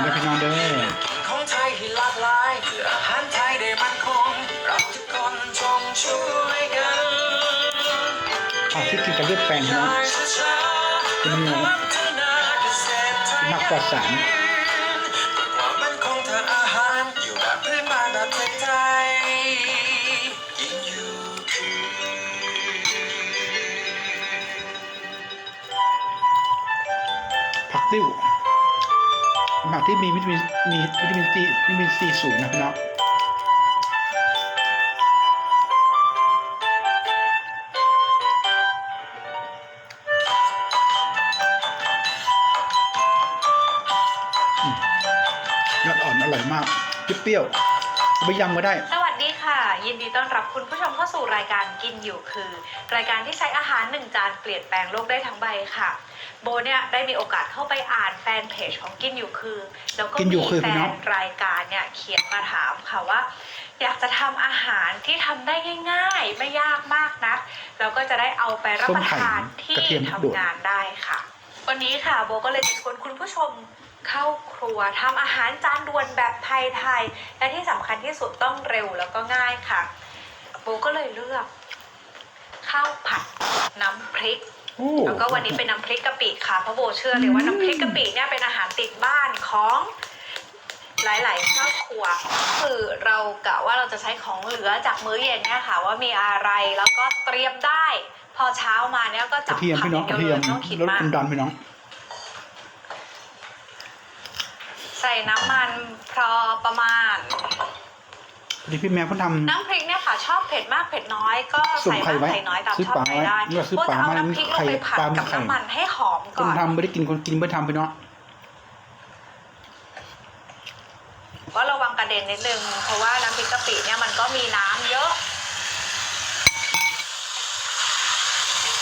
เดี๋ยวพี่น้องเด้อของไทยที่หลากหลายคืออาหารไทยได้มันคง เราทุกคนจงช่วยกันผักที่กินกับเลือดแปลงน้องช้าๆเป็นเนื้อพักษตรไทยมากกว่าสามความมันคงทางอาหารอยู่แบบพื้นบ้านแบบไทยกินอยู่คือผักติ้ว ผักที่มีวิตามินมีวิตามินซีวิตามินซีสูงนะพี่น้องยอดอ่อนอร่อยมากเปรี้ยวๆไปยำก็ได้ สวัสดีค่ะ ยินดีต้อนรับคุณผู้ชมเข้าสู่รายการกินอยู่คือ รายการที่ใช้อาหารหนึ่งจานเปลี่ยนแปลงโลกได้ทั้งใบค่ะ โบเนี่ยได้มีโอกาสเข้าไปอ่านแฟนเพจของกินอยู่คือ แล้วก็กินอยู่มีคือแฟพี่น้อนง รายการเนี่ยเขียนมาถามค่ะว่า อยากจะทำอาหารที่ทำได้ง่าย ๆ ไม่ยากมากนะแล้วก็จะได้เอาไปรับประทานที่กระเทียมทำโดด งานได้ค่ะ วันนี้ค่ะโบก็เลยจะชวนคุณผู้ชม เข้าครัวทำอาหารจานด่วนแบบไทยๆ และที่สำคัญที่สุดต้องเร็วแล้วก็ง่ายค่ะ โบก็เลยเลือก ข้าวผัดน้ำพริกโอ้แล้วก็วันนี้เป็นน้ำพริกกะปิค่ะเพราะโบเชื่อเลยว่าน้ำพริกกะปิเนี่ยเป็นอาหารติดบ้านของหลายๆครอบครัวคือเรากะว่าเราจะใช้ของเหลือจากมื้อเย็นเนี่ยค่ะ ว่ามีอะไรแล้วก็เตรียมได้ พอเช้ามาเนี่ยก็กจัระบเทียมผักพี่น้องอกย่าระงเดีเทียยวมเลยไม่ต้องคิดลดมาคกวามดันพี่น้อง ใส่น้ำมันพอประมาณ พอดีพี่แมวเขาทน้ำพริกเนี่ยค่ะ ชอบเผ็ดมากเผ็ดน้อยก็สุ่มใส่ไข่มากไว้ใส่น้อยตามซื้อชอบปลาใจไว้ได้เมื่อซื้อโบปลาจะเอามาน้ำพริกลงไปไข่ผัดปลามีกับไข่น้ำมันให้หอมำคก่อนนทำไม่ได้กินคนกินไม่ทำพี่น้องก็ระวังกระเด็นนิดนึงเพราะว่าน้ำพริกกะปิเนี่ยมันก็มีน้ำเยอะ